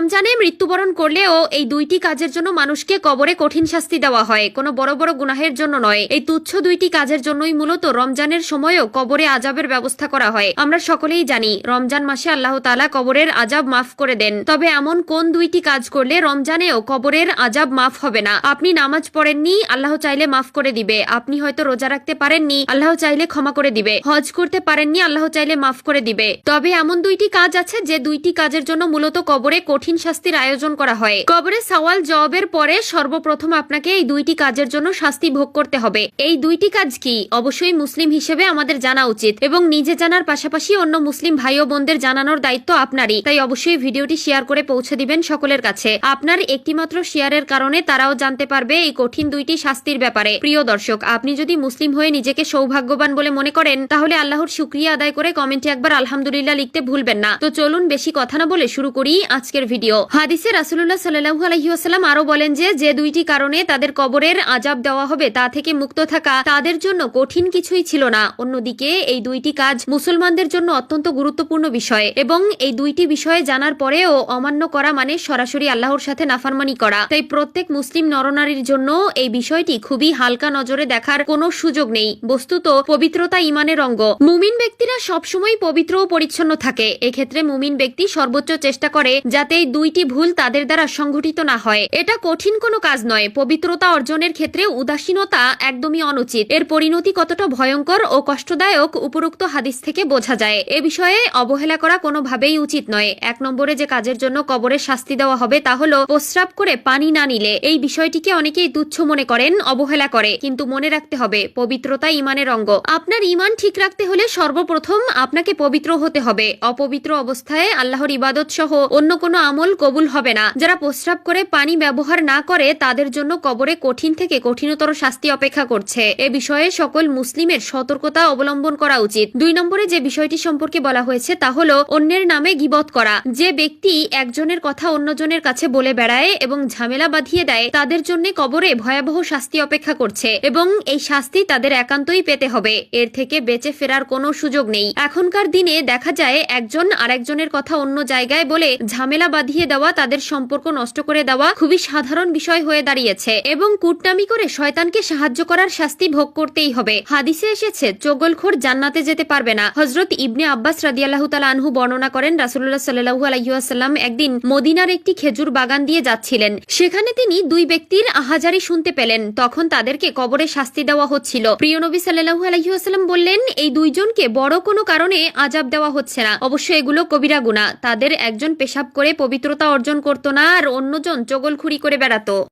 রমজানে মৃত্যুবরণ করলেও এই দুইটি কাজের জন্য মানুষকে কবরে কঠিন শাস্তি দেওয়া হয়। কোনো বড় বড় গুনাহের জন্য নয়। এই তুচ্ছ দুইটি কাজের জন্যই মূলত রমজানের সময়ও কবরে আজাবের ব্যবস্থা করা হয়। আমরা সকলেই জানি, রমজান মাসে আল্লাহ তাআলা কবরের আজাব মাফ করে দেন। তবে এমন কোন দুইটি কাজ করলে রমজানেও কবরের আজাব মাফ হবে না? আপনি নামাজ পড়েননি, আল্লাহ চাইলে মাফ করে দিবে। আপনি হয়তো রোজা রাখতে পারেননি, আল্লাহ চাইলে ক্ষমা করে দিবে। হজ করতে পারেননি, আল্লাহ চাইলে মাফ করে দিবে। তবে এমন দুইটি কাজ আছে, যে দুইটি কাজের জন্য মূলত কবরে কঠিন শাস্তির আয়োজন করা হয়। কবরে সওয়াল জবাবের পরে সর্বপ্রথম আপনাকে এই দুইটি কাজের জন্য শাস্তি ভোগ করতে হবে। এই দুইটি কাজ কি? অবশ্যই মুসলিম হিসেবে আমাদের জানা উচিত এবং নিজে জানার পাশাপাশি অন্য মুসলিম ভাই ও বোনদের জানানোর দায়িত্ব আপনারই। তাই অবশ্যই ভিডিওটি শেয়ার করে পৌঁছে দিবেন সকলের কাছে। আপনার একটিমাত্র শেয়ারের কারণে তারাও জানতে পারবে এই কঠিন দুইটি শাস্তির ব্যাপারে। প্রিয় দর্শক, আপনি যদি মুসলিম হয়ে নিজেকে সৌভাগ্যবান বলে মনে করেন, তাহলে আল্লাহর শুক্রিয়া আদায় করে কমেন্টে একবার আলহামদুলিল্লাহ লিখতে ভুলবেন না। তো চলুন বেশি কথা না বলে শুরু করি আজকের ভিডিও হাদিসে রাসুল্লাহ সাল্লাহু আলহিউসালাম আরও বলেন যে যে দুইটি কারণে তাদের কবরের আজাব দেওয়া হবে, তা থেকে মুক্ত থাকা তাদের জন্য কঠিন কিছুই ছিল না। অন্যদিকে, এই দুইটি কাজ মুসলমানদের জন্য অত্যন্ত গুরুত্বপূর্ণ বিষয় এবং এই দুইটি বিষয়ে জানার পরেও অমান্য করা মানে সরাসরি আল্লাহর সাথে নাফারমানি করা। তাই প্রত্যেক মুসলিম নরনারীর জন্য এই বিষয়টি খুবই হালকা নজরে দেখার কোনো সুযোগ নেই। বস্তুত, পবিত্রতা ইমানের অঙ্গ। মুমিন ব্যক্তিরা সবসময় পবিত্র ও পরিচ্ছন্ন থাকে। এক্ষেত্রে মুমিন ব্যক্তি সর্বোচ্চ চেষ্টা করে যাতে এই দুইটি ভুল তাদের দ্বারা সংঘটিত না হয়। এটা কঠিন কোনো কাজ নয়। পবিত্রতা অর্জনের ক্ষেত্রে উদাসীনতা একদমই অনুচিত। এর পরিণতি কতটা ভয়ঙ্কর ও কষ্টদায়ক উপরোক্ত হাদিস থেকে বোঝা যায়। এ বিষয়ে অবহেলা করা কোনোভাবেই উচিত নয়। এক নম্বরে যে কাজের জন্য কবরে শাস্তি দেওয়া হবে তা হলো প্রস্রাব করে পানি না নিলে। এই বিষয়টিকে অনেকেই তুচ্ছ মনে করেন, অবহেলা করে। কিন্তু মনে রাখতে হবে, পবিত্রতা ইমানের অঙ্গ। আপনার ইমান ঠিক রাখতে হলে সর্বপ্রথম আপনাকে পবিত্র হতে হবে। অপবিত্র অবস্থায় আল্লাহর ইবাদত সহ অন্য কোনো আমল কবুল হবে না। যারা প্রস্রাব করে পানি ব্যবহার না করে, তাদের জন্য কবরে কঠিন থেকে কঠিনতর শাস্তি অপেক্ষা করছে। এ বিষয়ে সকল মুসলিমের সতর্কতা অবলম্বন করা উচিত। দুই নম্বরে যে বিষয়টি সম্পর্কে বলা হয়েছে, তা হলো অন্যের নামে গিবত করা। যে ব্যক্তি একজনের কথা অন্যজনের কাছে বলে বেড়ায় এবং ঝামেলা বাঁধিয়ে দেয়, তাদের জন্য কবরে ভয়াবহ শাস্তি অপেক্ষা করছে এবং এই শাস্তি তাদের একান্তই পেতে হবে। এর থেকে বেঁচে ফেরার কোনো সুযোগ নেই। এখনকার দিনে দেখা যায় একজন আরেকজনের কথা অন্য জায়গায় বলে ঝামেলা বাঁধিয়ে দেওয়া, তাদের সম্পর্ক নষ্ট করে দেওয়া খুবই সাধারণ বিষয় হয়ে দাঁড়িয়েছে এবং কুটনামি করে শয়তানকে সাহায্য করার শাস্তি ভোগ করতেই হবে। হাদিসে এসেছে, চোগলখোর জান্নাতে যেতে পারবে না। হজরত ইবনে আব্বাস রাদিয়াল্লাহু তাআলা আনহু বর্ণনা করেন রাসুল্লাহ সাল্লাল্লাহু আলাইহি ওয়াসাল্লাম একদিন মদিনার একটি খেজুর বাগান দিয়ে যাচ্ছিলেন। সেখানে তিনি দুই ব্যক্তির আহাজারি শুনতে পেলেন। তখন তাদেরকে কবরে শাস্তি দেওয়া হচ্ছিল। প্রিয় নবী সাল্লাল্লাহু আলাইহি ওয়াসাল্লাম বললেন, এই দুইজনকে বড় কোনো কারণে আজাব দেওয়া হচ্ছে না। অবশ্য এগুলো কবিরা গুনাহ। তাদের একজন পেশাব করে পবিত্রতা অর্জন করতো না আর অন্যজন চগলখুরি করে বেড়াতো।